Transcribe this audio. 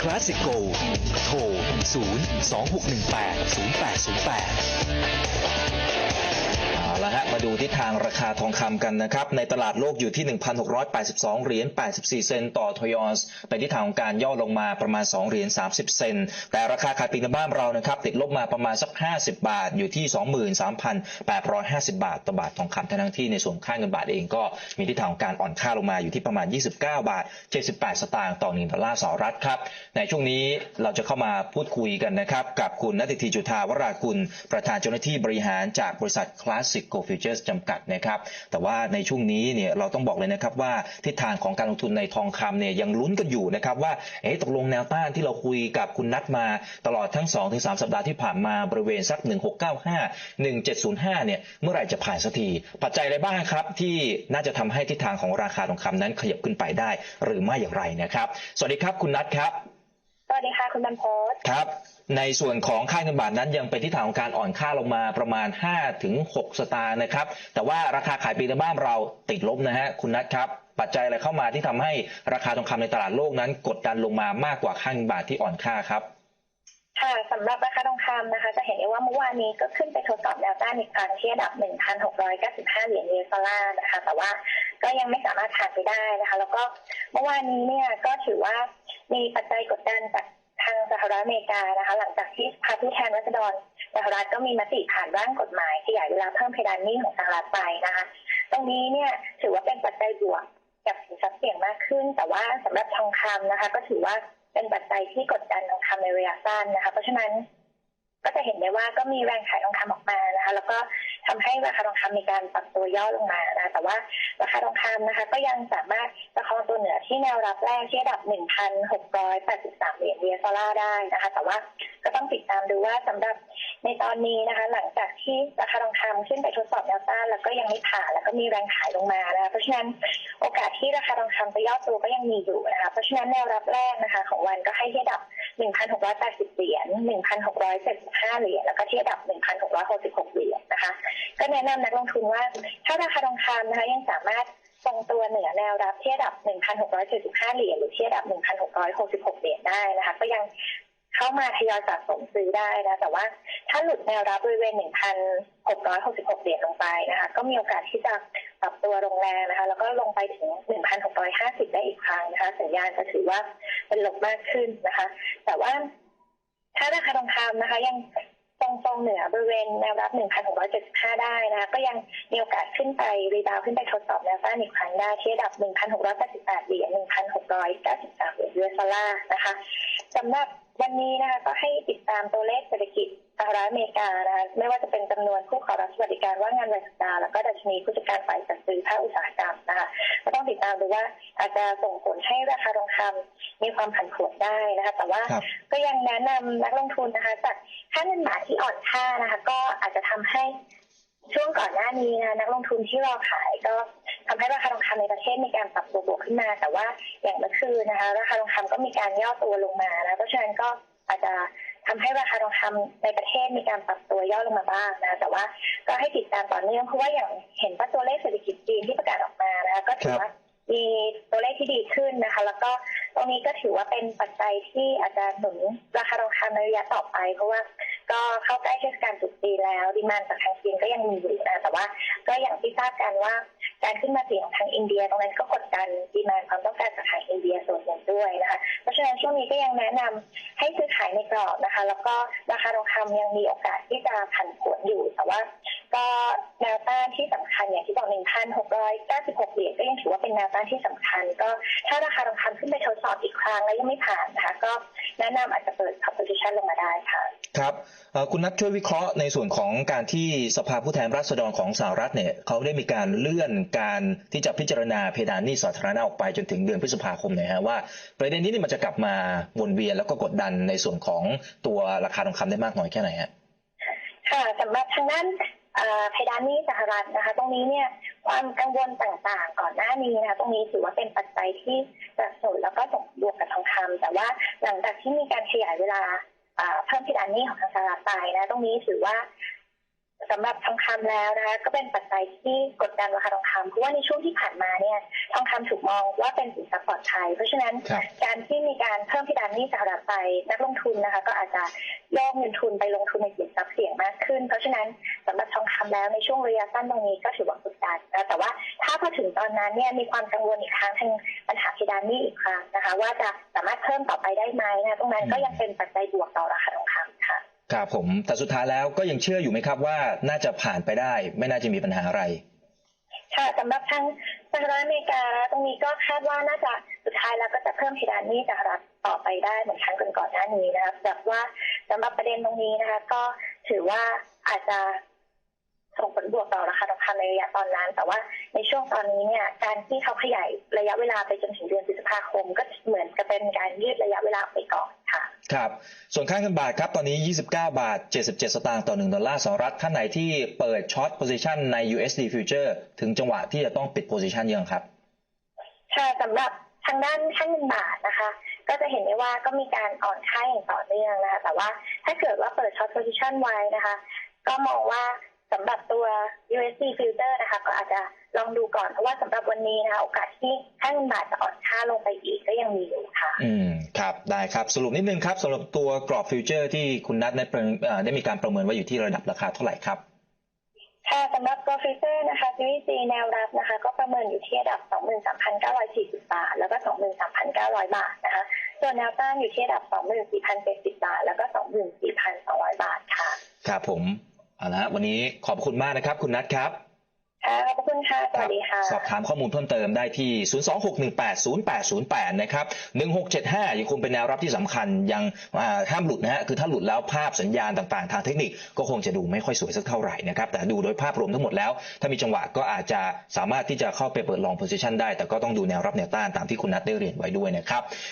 คลาสสิโกโทร 0 2 6 ละฮะมาดูทิศทางราคาทองคำกันนะครับ ในตลาดโลกอยู่ที่ 1,682 เหรียญ 84 เซนต์ต่อทอยอนส์เป็นทิศทางของการย่อลงมาประมาณ 2 เหรียญ 30 เซนต์แต่ราคาขายปลีกในบ้านเรานะครับ ติดลบมาประมาณสัก 50 บาท อยู่ที่ 23,850 บาท ต่อบาททองคำทั้งที่ในส่วนค่าเงินบาทเองก็มีทิศทางของการอ่อนค่าลงมาอยู่ที่ประมาณ 29 บาท 78 สตางค์ต่อ 1 ดอลลาร์สหรัฐครับ ในช่วงนี้เราจะเข้ามาพูดคุยกันนะครับกับคุณนัทธีจุธาวรากุลประธานเจ้าหน้าที่บริหารจากบริษัทคลาสสิก Classic Go Futures จำกัดนะครับ แต่ว่าในช่วงนี้เนี่ยเราต้องบอกเลยนะครับว่าทิศทางของการลงทุนในทองคำเนี่ยยังลุ้นกันอยู่นะครับว่าเอ๊ะตกลงแนวต้านที่เราคุยกับคุณนัทมาตลอดทั้ง 2-3 สัปดาห์ที่ผ่านมาบริเวณสัก 1695 1705 เนี่ยเมื่อไหร่จะผ่านสักที ปัจจัยอะไรบ้างครับ ที่น่าจะทำให้ทิศทางของราคาทองคำนั้นขยับขึ้นไปได้ หรือไม่อย่างไรนะครับ สวัสดีครับคุณนัทครับ สวัสดีค่ะคุณบรรพตครับ ในส่วนของค่าเงินบาทนั้นยังเป็นทิศทางของการอ่อนค่าลงมาประมาณ5ถึง6สตางค์นะครับ แต่ว่าราคาขายปลีกในบ้านเราติดลบนะฮะคุณนัทครับ ปัจจัยอะไรเข้ามาที่ทำให้ราคาทองคำในตลาดโลกนั้น กดดันลงมามากกว่าค่าเงินบาทที่อ่อนค่าครับค่ะสำหรับราคาทองคำนะคะ จะเห็นได้ว่าเมื่อวานนี้ก็ขึ้นไปทดสอบแนวต้านอีกครั้งที่ระดับ 1,695 เหรียญเยสดอลลาร์นะคะ แต่ว่าก็ยังไม่สามารถผ่านไปได้นะคะ แล้วก็เมื่อวานนี้เนี่ยก็ถือว่ามีปัจจัยกดดันจาก สหรัฐอเมริกานะคะ หลังจากที่สภาผู้แทนราษฎรสหรัฐก็มีมติผ่านร่างกฎหมายขยายเวลาเพิ่มเพดานหนี้ของสหรัฐไปนะคะ ตรงนี้เนี่ยถือว่าเป็นปัจจัยบวกกับสินทรัพย์เสี่ยงมากขึ้น แต่ว่าสำหรับทองคำนะคะ ก็ถือว่าเป็นปัจจัยที่กดดันทองคำในระยะสั้นนะคะ เพราะฉะนั้นก็จะเห็นได้ว่าก็มีแรงขายทองคำออกมานะคะ แล้วก็ ทำให้ราคาทองคำมีการปรับตัวย่อลงมานะแต่ว่าราคาทองคำนะคะ ก็ยังสามารถประคองตัวเหนือที่แนวรับแรกที่ระดับ 1,683 เหรียญเยสดอลลาร์ได้นะคะ แต่ว่าก็ต้องติดตามดูว่าสำหรับในตอนนี้นะคะ หลังจากที่ราคาทองคำขึ้นไปทดสอบแนวต้านแล้วก็ยังไม่ผ่านแล้วก็มีแรงขายลงมานะคะเพราะฉะนั้นโอกาสที่ราคาทองคำจะย่อตัวก็ยังมีอยู่นะคะเพราะฉะนั้นแนวรับแรกนะคะ ของวันก็ให้ที่ระดับ 1,680เหรียญ1,675เหรียญแล้วก็ที่ระดับ1,666เหรียญนะคะ ก็แนะนำนักลงทุนว่า ถ้าราคาทองคำนะคะยังสามารถทรงตัวเหนือแนวรับที่ระดับ 1,675 เหรียญหรือที่ระดับ 1,666 เหรียญได้นะคะ ก็ยัง เข้ามาทยอยสะสมซื้อได้นะ แต่ว่าถ้าหลุดแนวรับบริเวณ 1,666 เหรียญลงไปนะคะ ก็มีโอกาสที่จะปรับตัวลงแรงนะคะ แล้วก็ลงไปถึง 1,650 ได้อีกครั้งนะคะ สัญญาณจะถือว่าเป็นลบมากขึ้นนะคะ แต่ว่าถ้าราคาทองคำนะคะ ยังทรงๆเหนือบริเวณแนวรับ 1,675 ได้นะคะก็ยังมีโอกาสขึ้นไปรีบาวขึ้นไปทดสอบแนวต้านอีกครั้งได้ที่ระดับ 1,688 เหรียญ 1,693 เหรียญยูเอสดอลลาร์นะคะสำหรับ วันนี้นะคะก็ให้ติดตามตัวเลขเศรษฐกิจสหรัฐอเมริกานะคะไม่ว่าจะเป็นจำนวนผู้ขอรับสวัสดิการว่างงานรายสัปดาห์แล้วก็ดัชนีผู้จัดการฝ่ายจัดซื้อภาคอุตสาหกรรมนะคะก็ต้องติดตามดูว่าอาจจะส่งผลให้ราคาทองคำมีความผันผวนได้นะคะแต่ว่าครับก็ยังแนะนำนักลงทุนนะคะจากค่าเงินบาทที่อ่อนค่านะคะ ก็อาจจะทำให้ ช่วงก่อนหน้านี้นะนักลงทุนที่รอขายก็ทำให้ราคาทองคำในประเทศมีการปรับตัวบวกขึ้นมา แต่ว่าอย่างเมื่อคืนนะคะ ราคาทองคำก็มีการย่อตัวลงมานะเพราะฉะนั้นก็อาจจะทำให้ราคาทองคำในประเทศมีการปรับตัวย่อลงมาบ้างนะแต่ว่าก็ให้ติดตามต่อเนื่องเพราะว่าอย่างเห็นว่าตัวเลขเศรษฐกิจจีนที่ประกาศออกมานะก็ถือว่า มีตัวเลขที่ดีขึ้นนะคะ แล้วก็ตรงนี้ก็ถือว่าเป็นปัจจัยที่อาจจะหนุนราคาทองคำในระยะต่อไป เพราะว่าก็เข้าใกล้เทศกาลตรุษจีนแล้วดีมานจากทางจีนก็ยังมีอยู่นะแต่ว่า ก็อย่างที่ทราบกันว่าการขึ้นมาเสียงทางอินเดียตรงนั้นก็กดดันดีมานความต้องการจากทางอินเดียส่วนหนึ่งด้วยนะคะเพราะฉะนั้นช่วงนี้ก็ยังแนะนำให้ซื้อขายในกรอบนะคะ แล้วก็ราคาทองคำยังมีโอกาสที่จะผันผวนอยู่แต่ว่า ก็แนวต้านที่สำคัญอย่างที่บอก1,696เหรียญก็ยังถือว่าเป็นแนวต้านที่สำคัญ ก็ถ้าราคาทองคำขึ้นไปทดสอบอีกครั้งแล้วยังไม่ผ่านนะคะก็แนะนำอาจจะเปิด competition ลงมาได้ค่ะครับเอ่อคุณนัทช่วยวิเคราะห์ในส่วนของการที่สภาผู้แทนราษฎรของสหรัฐเนี่ยเขาได้มีการเลื่อนการที่จะพิจารณาเพดานหนี้สาธารณะออกไปจนถึงเดือนพฤษภาคมหน่อยฮะว่าประเด็นนี้นี่มันจะกลับมาวนเวียนแล้วก็กดดันในส่วนของตัวราคาทองคำได้มากน้อยแค่ไหนฮะค่ะสำหรับทางด้าน เพดานนี้สหรัฐนะคะ ตรงนี้เนี่ยความกังวลต่างๆ ก่อนหน้านี้นะคะตรงนี้ถือว่าเป็นปัจจัยที่สนับสนุนแล้วก็ส่งบวกกับทองคำแต่ว่าหลังจากที่มีการขยายเวลาอ่าเพิ่มเพดานนี้ของทางสหรัฐไปนะตรงนี้ถือว่า สำหรับทองคำแล้วนะคะก็เป็นปัจจัยที่กดดันราคาทองคำเพราะว่าในช่วงที่ผ่านมาเนี่ยทองคำถูกมองว่าเป็นสินทรัพย์ปลอดภัย เพราะฉะนั้นครับการที่มีการเพิ่มเพดานหนี้สหรัฐไปนักลงทุนนะคะ ก็อาจจะโยกเงินทุนไปลงทุนในสินทรัพย์เสี่ยงมากขึ้น เพราะฉะนั้นสำหรับทองคำแล้วในช่วงระยะสั้นตรงนี้ก็ถือว่ากดดันนะแต่ว่าถ้าพอถึงตอนนั้นเนี่ยมีความกังวลอีกครั้งทางปัญหาเพดานหนี้อีกครั้งนะคะ ว่าจะสามารถเพิ่มต่อไปได้ไหมนะตรงนั้นก็ยังเป็นปัจจัยบวกต่อราคาทอง ครับผมแต่สุดท้ายแล้วก็ยังเชื่ออยู่ไหมครับว่าน่าจะผ่านไปได้ ไม่น่าจะมีปัญหาอะไร ค่ะสำหรับทางสหรัฐอเมริกาตรงนี้ก็คาดว่าน่าจะสุดท้ายแล้วก็จะเพิ่มเพดานหนี้สหรัฐต่อไปได้เหมือนครั้งก่อนๆหน้านี้นะครับแต่ว่าสำหรับประเด็นตรงนี้นะคะ ก็ถือว่าอาจจะส่งผลบวกต่อราคาทองคำในระยะตอนนั้น แต่ว่าในช่วงตอนนี้เนี่ย การที่เขาขยายระยะเวลาไปจนถึงเดือนพฤษภาคม ก็เหมือนกับเป็นการยืดระยะเวลาไปก่อนค่ะ ครับส่วนค่าเงินบาทครับตอนนี้ 29 บาท 77 สตางค์ต่อ 1 ดอลลาร์สหรัฐท่านไหนที่เปิดช็อตโพซิชันใน USD Future ถึงจังหวะที่จะต้องปิดโพซิชันยังครับค่ะสำหรับทางด้านค่าเงินบาทนะคะ ก็จะเห็นได้ว่าก็มีการอ่อนค่าอย่างต่อเนื่องนะคะแต่ว่าถ้าเกิดว่าเปิดช็อตโพซิชันไว้นะคะ ก็มองว่า สำหรับตัว USD future นะคะก็อาจจะลองดูก่อน เพราะว่าสำหรับวันนี้นะคะโอกาสที่ค่าเงินบาทจะอ่อนค่าลงไปอีกก็ยังมีอยู่ค่ะ อืมครับได้ครับสรุปนิดนึงครับสำหรับตัวกรอบฟิวเจอร์ที่คุณนัทได้ประเอ่อได้มีการประเมินไว้อยู่ที่ระดับราคาเท่าไหร่ครับค่ะสำหรับตัวฟิวเจอร์นะคะ Series C แนวรับนะคะ ก็ประเมินอยู่ที่ระดับ 23,940 บาท แล้วก็ 23,900 บาทนะคะส่วนแนวต้านอยู่ที่ระดับ 24,070 บาท แล้วก็ 24,200 บาทค่ะครับผม เอาละฮะวันนี้ขอบคุณมากนะครับ คุณนัทครับค่ะขอบคุณค่ะ สวัสดีค่ะ สอบถามข้อมูลเพิ่มเติมได้ที่ 026180808 นะครับ 1675 ยังคงเป็นแนวรับที่สำคัญ ยังอ่าห้ามหลุดนะฮะ คือถ้าหลุดแล้วภาพสัญญาณต่างๆ ทางเทคนิคก็คงจะดูไม่ค่อยสวยสักเท่าไหร่นะครับ แต่ดูโดยภาพรวมทั้งหมดแล้ว ถ้ามีจังหวะก็อาจจะสามารถที่จะเข้าไปเปิดลองโพซิชันได้ แต่ก็ต้องดูแนวรับแนวต้านตามที่คุณนัทได้เรียนไว้ด้วยนะครับ